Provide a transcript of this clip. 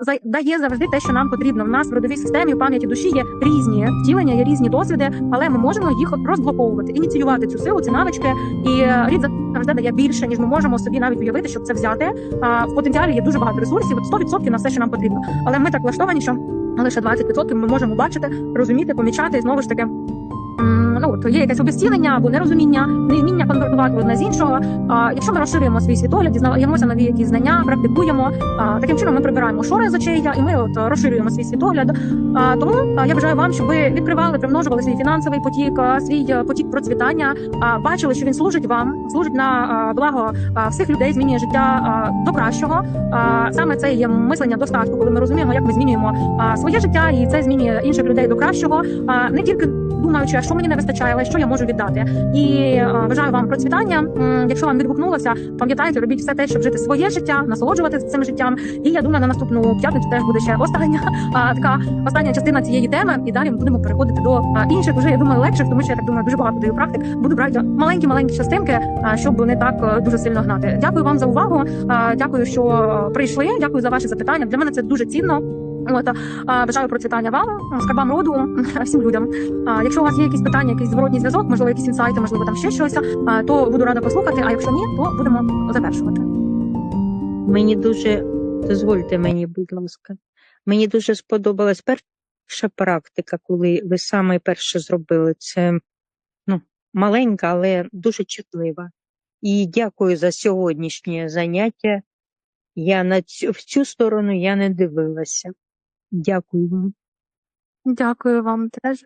За- дає завжди те, що нам потрібно. В нас в родовій системі в пам'яті душі є різні втілення, є різні досвіди, але ми можемо їх розблоковувати, ініціювати цю силу, ці навички. І е, рід завжди дає більше, ніж ми можемо собі навіть уявити, щоб це взяти. В потенціалі є дуже багато ресурсів, от 100% на все, що нам потрібно. Але ми так влаштовані, що лише 20% ми можемо бачити, розуміти, помічати і знову ж таки. Ну, то є якесь обезцінення або нерозуміння, невміння конвертувати одне з іншого. А, якщо ми розширюємо свій світогляд, дізнаємося нові якісь знання, практикуємо. А, таким чином ми прибираємо шори з очей, і ми от розширюємо свій світогляд. А, тому а, я бажаю вам, щоб ви відкривали, примножували свій фінансовий потік, а, свій е, потік процвітання, а, бачили, що він служить вам, служить на а, благо а, всіх людей, змінює життя а, до кращого. А, саме це є мислення достатку, коли ми розуміємо, як ми змінюємо а, своє життя, і це змінює інших людей до кращого. А, не тільки думаючи, що мені не вистачає, але що я можу віддати. І е, бажаю вам процвітання. М, Якщо вам відгукнулося, пам'ятайте, робіть все те, щоб жити своє життя, насолоджуватися цим життям. І я думаю, на наступну п'ятницю теж буде ще остання а, така остання частина цієї теми. І далі ми будемо переходити до а, інших, вже я думаю, легших, тому що я так думаю, дуже багато даю практик. Буду брати маленькі маленькі частинки, а, щоб не так е, дуже сильно гнати. Дякую вам за увагу. а, Дякую, що е, прийшли. Дякую за ваші запитання. Для мене це дуже цінно. От бажаю процвітання вам, скарбам роду, всім людям. Якщо у вас є якісь питання, якийсь зворотній зв'язок, можливо, якісь інсайти, можливо, там ще щось, то буду рада послухати. А якщо ні, то будемо завершувати. Мені дуже дозвольте мені, будь ласка. Мені дуже сподобалась перша практика, коли ви саме перше зробили це ну, маленька, але дуже чутлива. І дякую за сьогоднішнє заняття. Я на цю, в цю сторону я не дивилася. Дякую вам. Дякую вам теж.